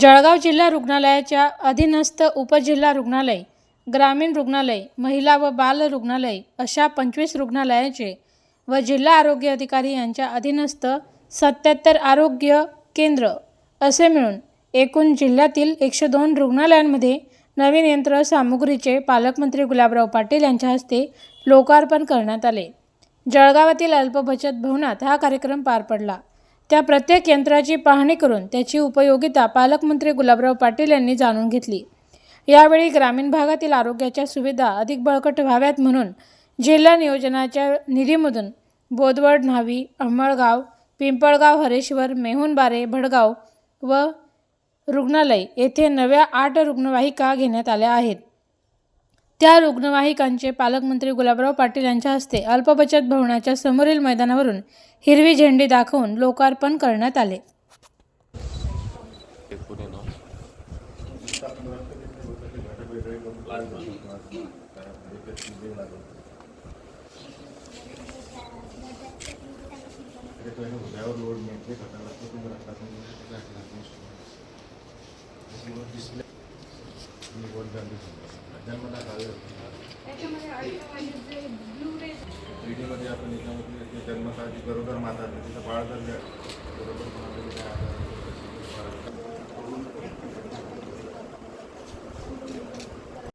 जळगाव जिल्हा रुग्णालयाच्या अधीनस्थ उपजिल्हा रुग्णालय ग्रामीण रुग्णालय महिला व बाल रुग्णालय अशा पंचवीस रुग्णालयाचे व जिल्हा आरोग्य अधिकारी यांच्या अधीनस्थ सत्याहत्तर आरोग्य केंद्र असे मिळून एकूण जिल्ह्यातील एकशे दोन रुग्णालयांमध्ये नवीन यंत्रसामुग्रीचे पालकमंत्री गुलाबराव पाटील यांच्या हस्ते लोकार्पण करण्यात आले. जळगावातील अल्पबचत भवनात हा कार्यक्रम पार पडला. त्या प्रत्येक यंत्राची पाहणी करून त्याची उपयोगिता पालकमंत्री गुलाबराव पाटील यांनी जाणून घेतली. यावेळी ग्रामीण भागातील आरोग्याच्या सुविधा अधिक बळकट व्हाव्यात म्हणून जिल्हा नियोजनाच्या निधीमधून बोदवड न्हावी अंमळगाव पिंपळगाव हरेश्वर मेहुणबारे भडगाव व रुग्णालय येथे नव्या आठ रुग्णवाहिका घेण्यात आल्या आहेत. त्या रुग्णवाहिकांचे पालकमंत्री गुलाबराव पाटील यांच्या हस्ते अल्पबचत भवनाच्या समोरील मैदानावरून हिरवी झेंडी दाखवून लोकार्पण करण्यात आले. एक पुणे नावमध्ये आपण याच्यामध्ये जन्मताची गरोदर माता तिचं बाळ जर बरोबर